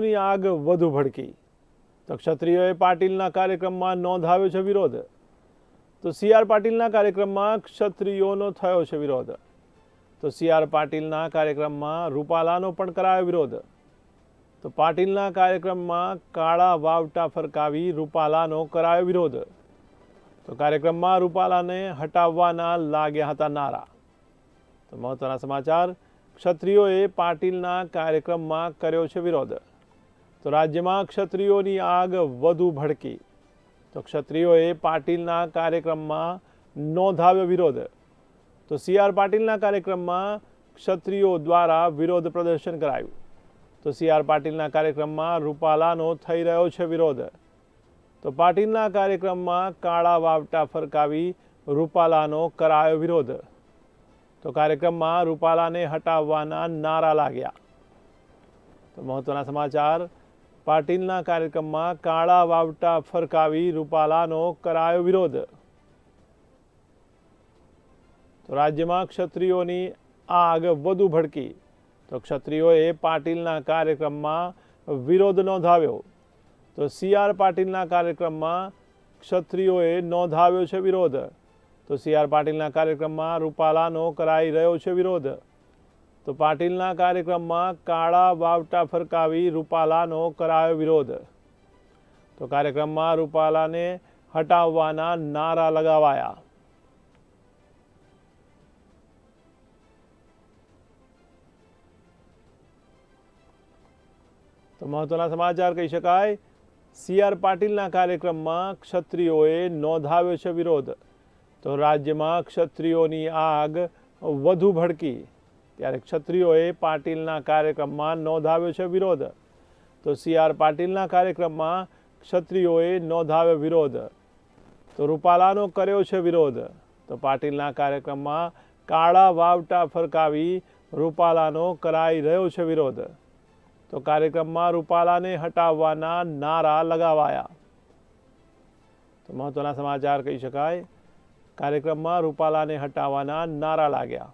ની આગ વધુ ભડકી. તો ક્ષત્રિયોએ પાટીલના કાર્યક્રમમાં નોંધાવ્યો છે વિરોધ. તો સી આર પાટીલના કાર્યક્રમમાં ક્ષત્રિયોનો થયો છે વિરોધ. તો સી આર પાટીલના કાર્યક્રમમાં રૂપાલાનો પણ કરાયો વિરોધ. તો પાટીલના કાર્યક્રમમાં કાળા વાવટા ફરકાવી રૂપાલાનો કરાયો વિરોધ. તો કાર્યક્રમમાં રૂપાલાને હટાવવાના લાગ્યા હતા નારા. તો મહત્વના સમાચાર, ક્ષત્રિયોએ પાટીલના કાર્યક્રમમાં કર્યો છે વિરોધ. તો રાજ્યમાં ક્ષત્રિયોની આગ વધુ ભડકી. તો ક્ષત્રિયોએ પાટીલના કાર્યક્રમમાં નોંધાવ્યો વિરોધ. તો સી આર પાટીલના કાર્યક્રમમાં ક્ષત્રિયો દ્વારા વિરોધ પ્રદર્શન કરાયું. તો સી આર પાટીલના કાર્યક્રમમાં રૂપાલાનો થઈ રહ્યો છે વિરોધ. તો પાટીલના કાર્યક્રમમાં કાળા વાવટા ફરકાવી રૂપાલાનો કરાયો વિરોધ. તો કાર્યક્રમમાં રૂપાલાને હટાવવાના નારા લાગ્યા. તો મહત્વના સમાચાર પાટીલના કાર્યક્રમમાં કાળા વાવટા ફરકાવી રૂપાલાનો કરાયો વિરોધ. તો રાજ્યમાં ક્ષત્રિયોની આગ વધુ ભડકી. તો ક્ષત્રિયોએ પાટીલના કાર્યક્રમમાં વિરોધ નોંધાવ્યો. તો સી આર પાટીલના કાર્યક્રમમાં ક્ષત્રિયોએ નોંધાવ્યો છે વિરોધ. તો સી આર પાટીલના કાર્યક્રમમાં રૂપાલાનો કરાઈ રહ્યો છે વિરોધ. તો પાટીલના કાર્યક્રમમાં કાળા વાવટા ફરકાવી રૂપાલાનો કરાયો વિરોધ. તો કાર્યક્રમમાં રૂપાલાને હટાવવાના નારા લગાવાયા. તો મહત્વના સમાચાર કહી શકાય, સી આર પાટીલના કાર્યક્રમમાં ક્ષત્રિયોએ નોંધાવ્યો છે વિરોધ. તો રાજ્યમાં ક્ષત્રિયોની આગ વધુ ભડકી. ત્યારે ક્ષત્રિયોએ પાટીલના કાર્યક્રમમાં નોંધાવ્યો છે વિરોધ. તો સી આર પાટીલના કાર્યક્રમમાં ક્ષત્રિયોએ નોંધાવ્યો વિરોધ. તો રૂપાલાનો કર્યો છે વિરોધ. તો પાટીલના કાર્યક્રમમાં કાળા વાવટા ફરકાવી રૂપાલાનો કરાઈ રહ્યો છે વિરોધ. તો કાર્યક્રમમાં રૂપાલાને હટાવવાના નારા લગાવાયા. તો મહત્વના સમાચાર કહી શકાય. કાર્યક્રમમાં રૂપાલાને હટાવવાના નારા લાગ્યા.